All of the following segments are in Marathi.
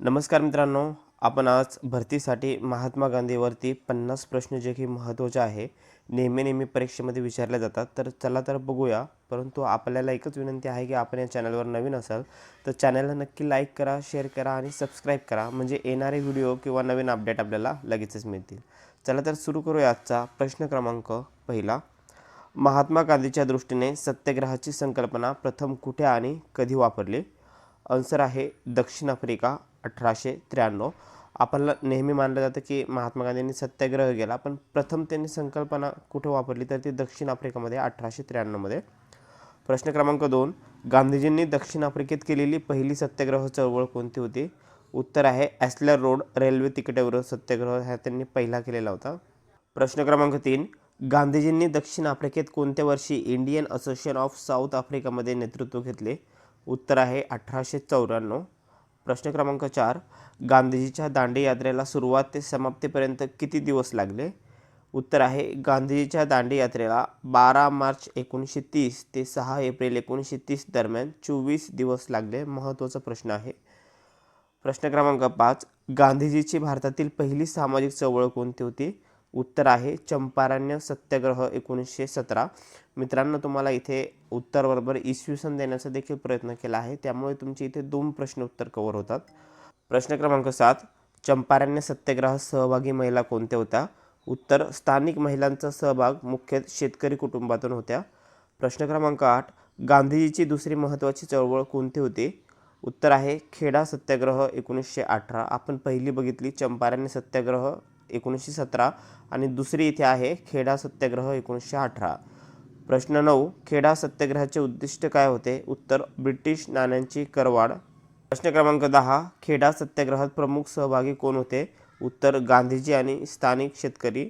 नमस्कार मित्रांनो आपण आज भरतीसाठी महात्मा गांधीवरती पन्नास प्रश्न जे की महत्त्वाचे आहे नेहमी नेहमी परीक्षेमध्ये विचारले जातात. तर चला तर बघूया. परंतु आपल्याला एकच विनंती आहे की आपण या चॅनलवर नवीन असाल तर चॅनलला नक्की लाईक करा शेअर करा आणि सबस्क्राईब करा. म्हणजे येणारे व्हिडिओ किंवा नवीन अपडेट आपल्याला लगेचच मिळतील. चला तर सुरू करूया आजचा प्रश्न क्रमांक पहिला. महात्मा गांधीच्या दृष्टीने सत्याग्रहाची संकल्पना प्रथम कुठे आणि कधी वापरली? आन्सर आहे दक्षिण आफ्रिका अठराशे त्र्याण्णव. आपल्याला नेहमी मानलं जातं की महात्मा गांधींनी सत्याग्रह केला पण प्रथम त्यांनी संकल्पना कुठे वापरली? तर ती दक्षिण आफ्रिकेमध्ये अठराशे त्र्याण्णवमध्ये. प्रश्न क्रमांक दोन. गांधीजींनी दक्षिण आफ्रिकेत केलेली पहिली सत्याग्रह चळवळ कोणती होती? उत्तर आहे ॲस्लर रोड रेल्वे तिकिटावर सत्याग्रह हा त्यांनी पहिला केलेला होता. प्रश्न क्रमांक तीन. गांधीजींनी दक्षिण आफ्रिकेत कोणत्या वर्षी इंडियन असोसिएशन ऑफ साऊथ आफ्रिकामध्ये नेतृत्व घेतले? उत्तर आहे अठराशे चौऱ्याण्णव. प्रश्न क्रमांक चार गांधीजीच्या दांडी यात्रेला सुरुवात ते समाप्तीपर्यंत किती दिवस लागले? उत्तर आहे गांधीजीच्या दांडी यात्रेला बारा मार्च एकोणीसशे तीस ते सहा एप्रिल एकोणीसशे तीस दरम्यान चोवीस दिवस लागले महत्त्वाचा प्रश्न आहे. प्रश्न क्रमांक पाच गांधीजीची भारतातील पहिली सामाजिक चळवळ कोणती होती? उत्तर आहे चंपारण्य सत्याग्रह एकोणीसशे सतरा. मित्रांनो तुम्हाला इथे उत्तरबरोबर इसवी सन देण्याचा देखील प्रयत्न केला आहे. त्यामुळे तुमचे इथे दोन प्रश्न उत्तर कवर होतात. प्रश्न क्रमांक सात चंपारण्य सत्याग्रहात सहभागी महिला कोणत्या होत्या? उत्तर स्थानिक महिलांचा सहभाग मुख्यतः शेतकरी कुटुंबातून होत्या. प्रश्न क्रमांक आठ गांधीजीची दुसरी महत्त्वाची चळवळ कोणती होती? उत्तर आहे खेडा सत्याग्रह एकोणीसशे अठरा. आपण पहिली बघितली चंपारण्य सत्याग्रह एकोणीसशे सतरा आणि दुसरी इथे आहे खेडा सत्याग्रह एकोणीसशे अठरा. प्रश्न नऊ खेडा सत्याग्रहाचे उद्दिष्ट काय होते? उत्तर ब्रिटिश नाण्यांची करवाढ. प्रश्न क्रमांक दहा खेडा सत्याग्रहात प्रमुख सहभागी कोण होते? उत्तर गांधीजी आणि स्थानिक शेतकरी.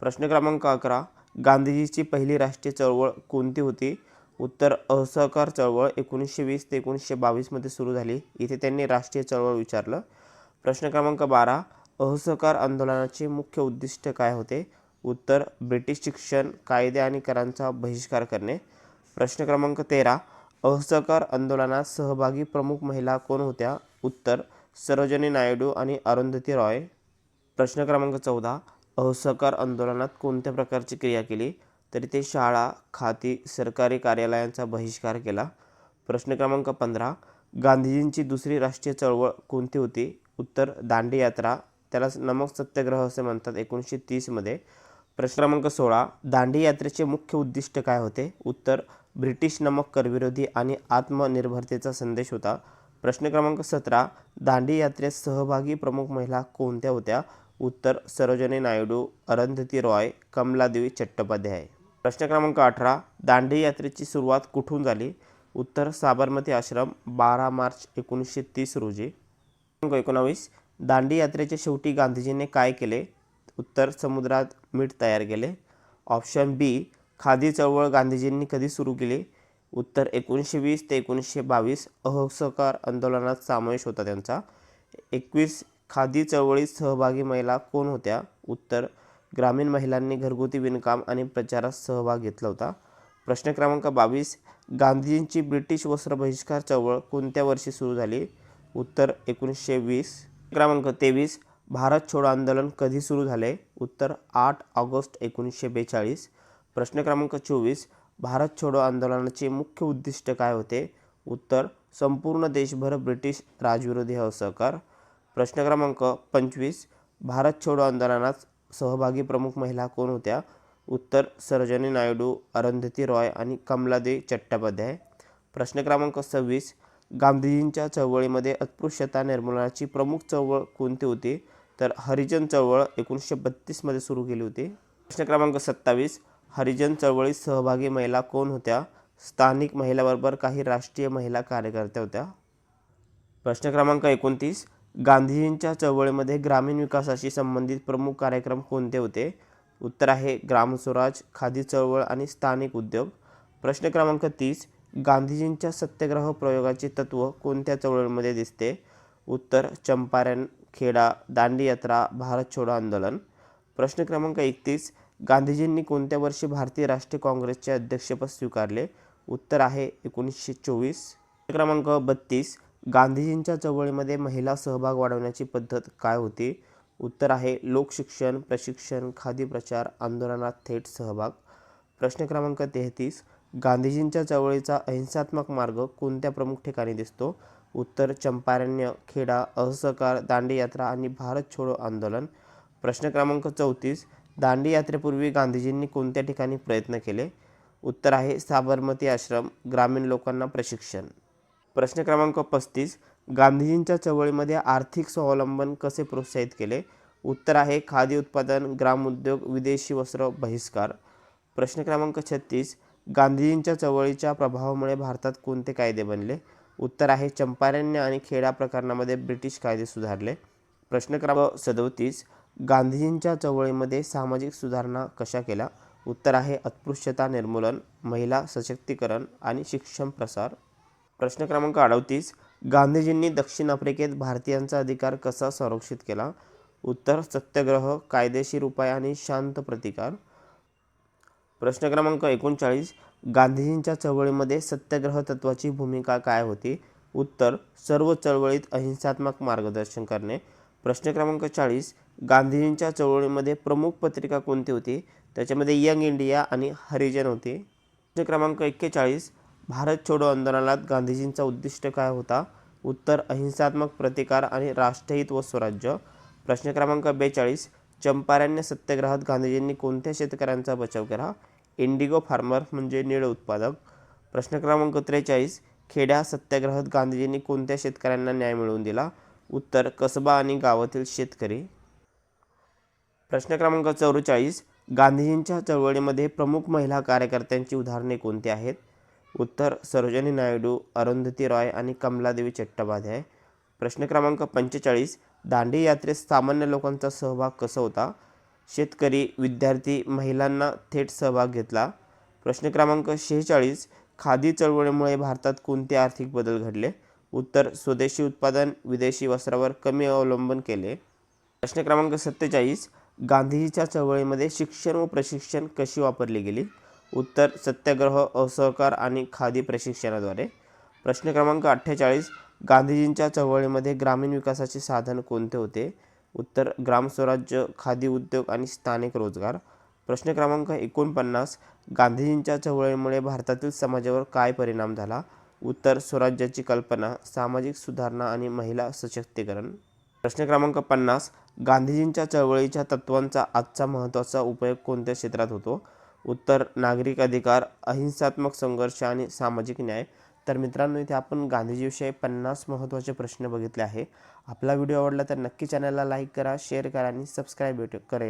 प्रश्न क्रमांक अकरा गांधीजीची पहिली राष्ट्रीय चळवळ कोणती होती? उत्तर असहकार चळवळ एकोणीसशे वीस ते एकोणीसशे बावीसमध्ये सुरू झाली. इथे त्यांनी राष्ट्रीय चळवळ विचारलं. प्रश्न क्रमांक बारा असहकार आंदोलनाचे मुख्य उद्दिष्ट काय होते? उत्तर ब्रिटिश शिक्षण कायदे आणि करांचा बहिष्कार करणे. प्रश्न क्रमांक तेरा असहकार आंदोलनात सहभागी प्रमुख महिला कोण होत्या? उत्तर सरोजनी नायडू आणि अरुंधती रॉय. प्रश्न क्रमांक चौदा असहकार आंदोलनात कोणत्या प्रकारची क्रिया केली? तरी ते शाळा खाती सरकारी कार्यालयांचा बहिष्कार केला. प्रश्न क्रमांक पंधरा गांधीजींची दुसरी राष्ट्रीय चळवळ कोणती होती? उत्तर दांडी यात्रा. त्याला नमक सत्याग्रह असे म्हणतात एकोणीसशे तीसमध्ये प्रश्न क्रमांक सोळा दांडी यात्रेचे मुख्य उद्दिष्ट काय होते? उत्तर ब्रिटिश नमक करविरोधी आणि आत्मनिर्भरतेचा संदेश होता. प्रश्न क्रमांक सतरा दांडी यात्रेत सहभागी प्रमुख महिला कोणत्या होत्या? उत्तर सरोजनी नायडू अरुंधती रॉय कमलादेवी चट्टोपाध्याय. प्रश्न क्रमांक अठरा दांडी यात्रेची सुरुवात कुठून झाली? उत्तर साबरमती आश्रम बारा मार्च एकोणीसशे तीस रोजी. क्रमांक एकोणावीस दांडी यात्रेच्या शेवटी गांधीजींनी काय केले? उत्तर समुद्रात मीठ तयार केले. ऑप्शन बी खादी चळवळ गांधीजींनी कधी सुरू केली? उत्तर एकोणीसशे वीस ते एकोणीसशे बावीस असहकार आंदोलनात समावेश होता त्यांचा. एकवीस खादी चळवळीत सहभागी महिला कोण होत्या? उत्तर ग्रामीण महिलांनी घरगुती विणकाम आणि प्रचारात सहभाग घेतला होता. प्रश्न क्रमांक बावीस गांधीजींची ब्रिटिश वस्त्र बहिष्कार चळवळ कोणत्या वर्षी सुरू झाली? उत्तर एकोणीसशे वीस. क्रमांक तेवीस भारत छोडो आंदोलन कधी सुरू झाले? उत्तर आठ ऑगस्ट एकोणीसशे बेचाळीस. प्रश्न क्रमांक चोवीस. भारत छोडो आंदोलनाचे मुख्य उद्दिष्ट काय होते? उत्तर संपूर्ण देशभर ब्रिटिश राजविरोधी असहकार प्रश्न क्रमांक पंचवीस. भारत छोडो आंदोलनात सहभागी प्रमुख महिला कोण होत्या? उत्तर सरोजनी नायडू अरुंधती रॉय आणि कमलादेवी चट्टोपाध्याय. प्रश्न क्रमांक सव्वीस. गांधीजींच्या चळवळीमध्ये अस्पृश्यता निर्मूलनाची प्रमुख चळवळ कोणती होती? तर हरिजन चळवळ एकोणीसशे बत्तीसमध्ये सुरू केली होती. प्रश्न क्रमांक सत्तावीस हरिजन चळवळीत सहभागी महिला कोण होत्या? स्थानिक महिलाबरोबर काही राष्ट्रीय महिला कार्यकर्त्या होत्या. प्रश्न क्रमांक एकोणतीस गांधीजींच्या चळवळीमध्ये ग्रामीण विकासाशी संबंधित प्रमुख कार्यक्रम कोणते होते? उत्तर आहे ग्रामस्वराज खादी चळवळ आणि स्थानिक उद्योग. प्रश्न क्रमांक तीस गांधीजींच्या सत्याग्रह प्रयोगाचे तत्त्व कोणत्या चळवळीमध्ये दिसते? उत्तर चंपारण खेडा दांडी यात्रा भारत छोडो आंदोलन. प्रश्न क्रमांक एकतीस. गांधीजींनी कोणत्या वर्षी भारतीय राष्ट्रीय काँग्रेसचे अध्यक्षपद स्वीकारले? उत्तर आहे एकोणीसशे चोवीस. क्रमांक बत्तीस. गांधीजींच्या चळवळीमध्ये महिला सहभाग वाढवण्याची पद्धत काय होती? उत्तर आहे लोकशिक्षण प्रशिक्षण खादी प्रचार आंदोलनात थेट सहभाग. प्रश्न क्रमांक तेहतीस. गांधीजींच्या चळवळीचा अहिंसात्मक मार्ग कोणत्या प्रमुख ठिकाणी दिसतो? उत्तर चंपारण्य खेडा असहकार दांडी यात्रा आणि भारत छोडो आंदोलन. प्रश्न क्रमांक चौतीस. दांडी यात्रेपूर्वी गांधीजींनी कोणत्या ठिकाणी प्रयत्न केले? उत्तर आहे साबरमती आश्रम ग्रामीण लोकांना प्रशिक्षण. प्रश्न क्रमांक पस्तीस. गांधीजींच्या चळवळीमध्ये आर्थिक स्वावलंबन कसे प्रोत्साहित केले? उत्तर आहे खादी उत्पादन ग्रामउद्योग विदेशी वस्त्र बहिष्कार. प्रश्न क्रमांक छत्तीस. गांधीजींच्या चळवळीच्या प्रभावामुळे भारतात कोणते कायदे बनले? उत्तर आहे चंपारण्य आणि खेडा प्रकरणामध्ये ब्रिटिश कायदे सुधारले. प्रश्न क्रमांक सदोतीस गांधीजींच्या चळवळीमध्ये सामाजिक सुधारणा कशा केल्या? उत्तर आहे अस्पृश्यता निर्मूलन महिला सशक्तीकरण आणि शिक्षण प्रसार. प्रश्न क्रमांक अडतीस गांधीजींनी दक्षिण आफ्रिकेत भारतीयांचा अधिकार कसा संरक्षित केला? उत्तर सत्याग्रह कायदेशीर उपाय आणि शांत प्रतिकार. प्रश्न क्रमांक एकोणचाळीस गांधीजींच्या चळवळीमध्ये सत्याग्रह तत्वाची भूमिका काय होती? उत्तर सर्व चळवळीत अहिंसात्मक मार्गदर्शन करणे. प्रश्न क्रमांक चाळीस गांधीजींच्या चळवळीमध्ये प्रमुख पत्रिका कोणती होती? त्याच्यामध्ये यंग इंडिया आणि हरिजन होती. प्रश्न क्रमांक एक्केचाळीस भारत छोडो आंदोलनात गांधीजींचा उद्दिष्ट काय होता? उत्तर अहिंसात्मक प्रतिकार आणि राष्ट्रहित व स्वराज्य. प्रश्न क्रमांक बेचाळीस चंपारण्य सत्याग्रहात गांधीजींनी कोणत्या शेतकऱ्यांचा बचाव केला? इंडिगो फार्मर म्हणजे निळ उत्पादक. प्रश्न क्रमांक त्रेचाळीस खेड्या सत्याग्रहात गांधीजींनी कोणत्या शेतकऱ्यांना न्याय मिळवून दिला? उत्तर कसबा आणि गावातील शेतकरी. प्रश्न क्रमांक चौवेचाळीस गांधीजींच्या चळवळीमध्ये प्रमुख महिला कार्यकर्त्यांची उदाहरणे कोणती आहेत? उत्तर सरोजनी नायडू अरुंधती रॉय आणि कमलादेवी चट्टोपाध्याय. प्रश्न क्रमांक पंचेचाळीस दांडी यात्रेत सामान्य लोकांचा सहभाग कसा होता? शेतकरी विद्यार्थी महिलांना थेट सहभाग घेतला. प्रश्न क्रमांक शेहेचाळीस खादी चळवळीमुळे भारतात कोणते आर्थिक बदल घडले? उत्तर स्वदेशी उत्पादन विदेशी वस्त्रावर कमी अवलंबन केले. प्रश्न क्रमांक सत्तेचाळीस गांधीजीच्या चळवळीमध्ये शिक्षण व प्रशिक्षण कशी वापरली गेली? उत्तर सत्याग्रह असहकार आणि खादी प्रशिक्षणाद्वारे. प्रश्न क्रमांक अठ्ठेचाळीस गांधीजींच्या चळवळीमध्ये ग्रामीण विकासाचे साधन कोणते होते? उत्तर ग्रामस्वराज्य खादी उद्योग आणि स्थानिक रोजगार. प्रश्न क्रमांक एकोणपन्नास गांधीजींच्या चळवळीमुळे भारतातील समाजावर काय परिणाम झाला? उत्तर स्वराज्याची कल्पना सामाजिक सुधारणा आणि महिला सशक्तीकरण. प्रश्न क्रमांक पन्नास गांधीजींच्या चळवळीच्या तत्वांचा आजचा महत्त्वाचा उपयोग कोणत्या क्षेत्रात होतो? उत्तर नागरिक अधिकार अहिंसात्मक संघर्ष आणि सामाजिक न्याय. तर मित्रांनो इथे आपण गांधीजीविषयी पन्नास महत्त्वाचे प्रश्न बघितले आहे. आपला व्हिडिओ आवडला तर नक्की चॅनलला लाईक करा शेअर करा आणि सबस्क्राईब करा